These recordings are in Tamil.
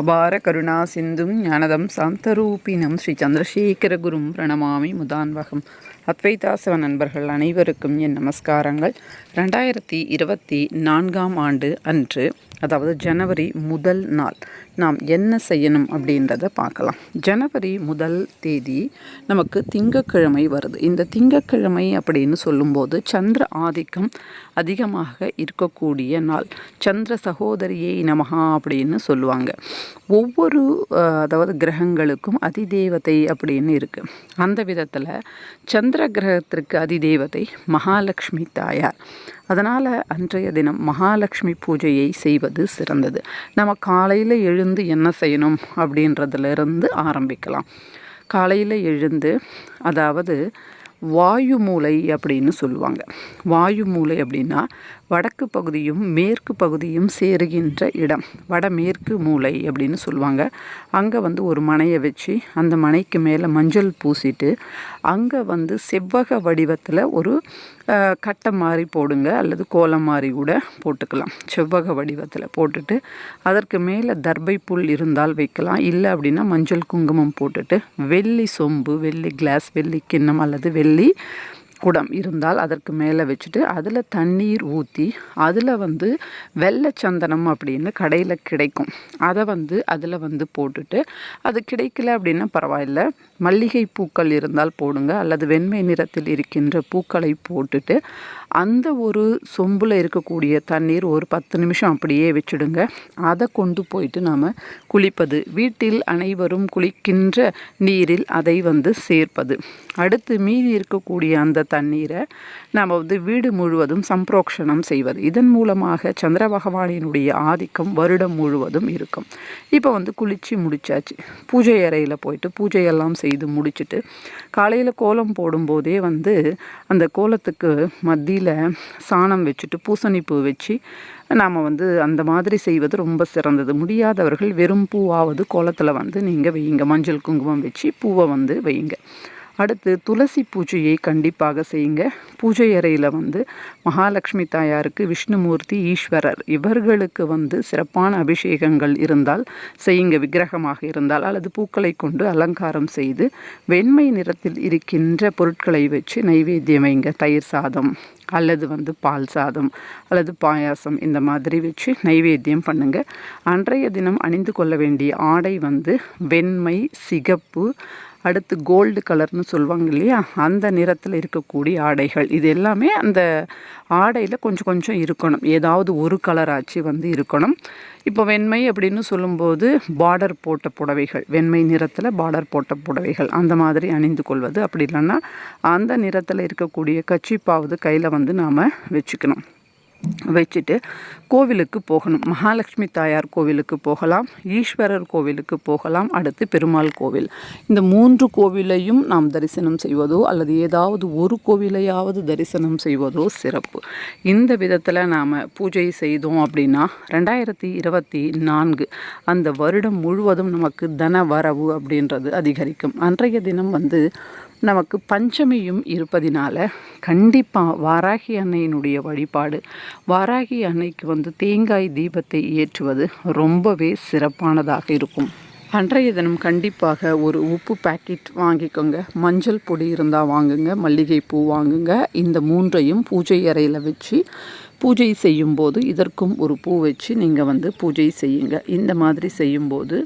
அபார கருணா சிந்தும் ஞானதம் சாந்தரூபினம் ஸ்ரீ சந்திரசேகரகுரும் பிரணமாமி முதான்வகம். அத்வைதாசவ நண்பர்கள் அனைவருக்கும் என் நமஸ்காரங்கள். ரெண்டாயிரத்தி இருபத்தி நான்காம் ஆண்டு அன்று அதாவது ஜனவரி முதல் நாள் நாம் என்ன செய்யணும் அப்படின்றத பார்க்கலாம். ஜனவரி முதல் தேதி நமக்கு திங்கக்கிழமை வருது. இந்த திங்கக்கிழமை அப்படின்னு சொல்லும்போது சந்திர ஆதிக்கம் அதிகமாக இருக்கக்கூடிய நாள். சந்திர சகோதரியை நமகா அப்படின்னு சொல்லுவாங்க. ஒவ்வொரு அதாவது கிரகங்களுக்கும் அதிதேவதை அப்படின்னு இருக்குது அந்த விதத்தில் சந்திர கிரகத்திற்கு அதிதேவதை மகாலட்சுமி தாயார். அதனால் அன்றைய தினம் மகாலட்சுமி பூஜையை செய்வது சிறந்தது. நம்ம காலையில் எழுந்து என்ன செய்யணும் அப்படின்றதுலேருந்து ஆரம்பிக்கலாம். காலையில் எழுந்து அதாவது வாயு மூலை அப்படின்னு சொல்லுவாங்க. வாயு மூலை அப்படின்னா வடக்கு பகுதியும் மேற்கு பகுதியும் சேருகின்ற இடம். வடமேற்கு மூலை அப்படின்னு சொல்லுவாங்க. அங்கே வந்து ஒரு மனையை வச்சு அந்த மனைக்கு மேலே மஞ்சள் பூசிட்டு அங்கே வந்து செவ்வக வடிவத்தில் ஒரு கட்டை மாதிரி போடுங்க அல்லது கோலம் மாதிரி கூட போட்டுக்கலாம். செவ்வக வடிவத்தில் போட்டுட்டு அதற்கு மேலே தர்பை புல் இருந்தால் வைக்கலாம். இல்லை அப்படின்னா மஞ்சள் குங்குமம் போட்டுட்டு வெள்ளி சொம்பு வெள்ளி கிளாஸ் வெள்ளி கிண்ணம் அல்லது வெள்ளி குடம் இருந்தால் அதற்கு மேலே வச்சுட்டு அதில் தண்ணீர் ஊற்றி அதில் வந்து வெள்ளை சந்தனம் அப்படின்னு கடையில் கிடைக்கும். அதை வந்து அதில் வந்து போட்டுட்டு அது கிடைக்கல அப்படின்னா பரவாயில்ல. மல்லிகை பூக்கள் இருந்தால் போடுங்க. அல்லது வெண்மை நிறத்தில் இருக்கின்ற பூக்களை போட்டுட்டு அந்த ஒரு சொம்பில் இருக்கக்கூடிய தண்ணீர் ஒரு பத்து நிமிஷம் அப்படியே வச்சுடுங்க. அதை கொண்டு போயிட்டு நாம் குளிப்பது வீட்டில் அனைவரும் குளிக்கின்ற நீரில் அதை வந்து சேர்ப்பது. அடுத்து மீதி இருக்கக்கூடிய அந்த தண்ணீரை நாம் வந்து வீடு முழுவதும் சம்பிரோக்ஷணம் செய்வது. இதன் மூலமாக சந்திர பகவானினுடைய ஆதிக்கம் வருடம் முழுவதும் இருக்கும். இப்போ வந்து குளித்து முடிச்சாச்சு. பூஜை அறையில் போயிட்டு பூஜையெல்லாம் செய்து முடிச்சுட்டு காலையில் கோலம் போடும்போதே வந்து அந்த கோலத்துக்கு மத்தியில் சாணம் வச்சுட்டு பூசணிப்பூ வச்சு நாம் வந்து அந்த மாதிரி செய்வது ரொம்ப சிறந்தது. முடியாதவர்கள் வெறும் பூவாவது கோலத்தில் வந்து நீங்கள் வையுங்க. மஞ்சள் குங்குமம் வச்சு பூவை வந்து வையுங்க. அடுத்து துளசி பூஜையை கண்டிப்பாக செய்யுங்க. பூஜை அறையில் வந்து மகாலட்சுமி தாயாருக்கு விஷ்ணுமூர்த்தி ஈஸ்வரர் இவர்களுக்கு வந்து சிறப்பான அபிஷேகங்கள் இருந்தால் செய்யுங்க. விக்கிரகமாக இருந்தால் அல்லது பூக்களை கொண்டு அலங்காரம் செய்து வெண்மை நிறத்தில் இருக்கின்ற பொருட்களை வச்சு நைவேத்தியம் வைங்க. தயிர் சாதம் அல்லது வந்து பால் சாதம் அல்லது பாயாசம் இந்த மாதிரி வச்சு நைவேத்தியம் பண்ணுங்கள் அன்றைய தினம் அணிந்து கொள்ள வேண்டிய ஆடை வந்து வெண்மை சிகப்பு அடுத்து கோல்டு கலர்னு சொல்லுவாங்க இல்லையா? அந்த நிறத்தில் இருக்கக்கூடிய ஆடைகள். இது எல்லாமே அந்த ஆடையில் கொஞ்சம் கொஞ்சம் இருக்கணும். ஏதாவது ஒரு கலராச்சு வந்து இருக்கணும். இப்போ வெண்மை அப்படின்னு சொல்லும்போது பார்டர் போட்ட புடவைகள். வெண்மை நிறத்தில் பார்டர் போட்ட புடவைகள். அந்த மாதிரி அணிந்து கொள்வது. அப்படி இல்லைன்னா அந்த நிறத்தில் இருக்கக்கூடிய கச்சிப்பாவது கையில் வந்து நாம் வச்சுக்கணும். வச்சுட்டு கோவிலுக்கு போகணும். மகாலட்சுமி தாயார் கோவிலுக்கு போகலாம். ஈஸ்வரர் கோவிலுக்கு போகலாம். அடுத்து பெருமாள் கோவில். இந்த மூன்று கோவிலையும் நாம் தரிசனம் செய்வதோ அல்லது ஏதாவது ஒரு கோவிலையாவது தரிசனம் செய்வதோ சிறப்பு. இந்த விதத்தில் நாம் பூஜை செய்தோம் அப்படின்னா ரெண்டாயிரத்தி இருபத்தி நான்கு அந்த வருடம் முழுவதும் நமக்கு தன வரவு அப்படின்றது அதிகரிக்கும். அன்றைய தினம் வந்து நமக்கு பஞ்சமியும் இருப்பதினால கண்டிப்பாக வாராகி அன்னையினுடைய வழிபாடு வாராகி அன்னைக்கு வந்து தேங்காய் தீபத்தை ஏற்றுவது ரொம்பவே சிறப்பானதாக இருக்கும். அன்றைய தினம் கண்டிப்பாக ஒரு உப்பு பேக்கெட் வாங்கிக்கோங்க. மஞ்சள் பொடி இருந்தால் வாங்குங்க மல்லிகைப்பூ வாங்குங்க. இந்த மூன்றையும் பூஜை அறையில் வச்சு பூஜை செய்யும்போது இதற்கும் ஒரு பூ வச்சு நீங்கள் வந்து பூஜை செய்யுங்க. இந்த மாதிரி செய்யும்போது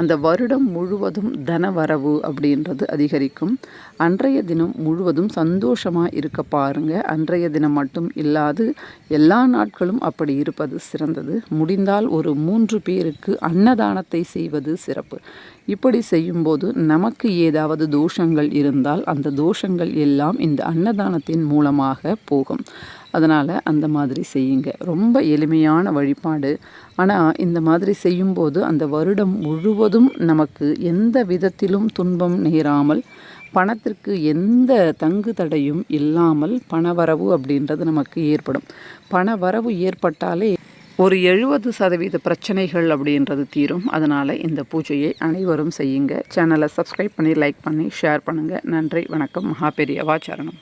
அந்த வருடம் முழுவதும் தன வரவு அப்படின்றது அதிகரிக்கும். அன்றைய தினம் முழுவதும் சந்தோஷமாக இருக்க பாருங்கள் அன்றைய தினம் மட்டும் இல்லாது எல்லா நாட்களும் அப்படி இருப்பது சிறந்தது. முடிந்தால் ஒரு மூன்று பேருக்கு அன்னதானத்தை செய்வது சிறப்பு. இப்படி செய்யும்போது நமக்கு ஏதாவது தோஷங்கள் இருந்தால் அந்த தோஷங்கள் எல்லாம் இந்த அன்னதானத்தின் மூலமாக போகும். அதனால் அந்த மாதிரி செய்யுங்க. ரொம்ப எளிமையான வழிபாடு. ஆனால் இந்த மாதிரி செய்யும்போது அந்த வருடம் முழுவதும் நமக்கு எந்த விதத்திலும் துன்பம் நேராமல் பணத்திற்கு எந்த தங்கு தடையும் இல்லாமல் பணவரவு அப்படின்றது நமக்கு ஏற்படும். பணவரவு ஏற்பட்டாலே ஒரு எழுபது சதவீத பிரச்சனைகள் அப்படின்றது தீரும். அதனால் இந்த பூஜையை அனைவரும் செய்யுங்க. சேனலை சப்ஸ்கிரைப் பண்ணி லைக் பண்ணி ஷேர் பண்ணுங்கள் நன்றி வணக்கம். மகாபெரியவா சரணம்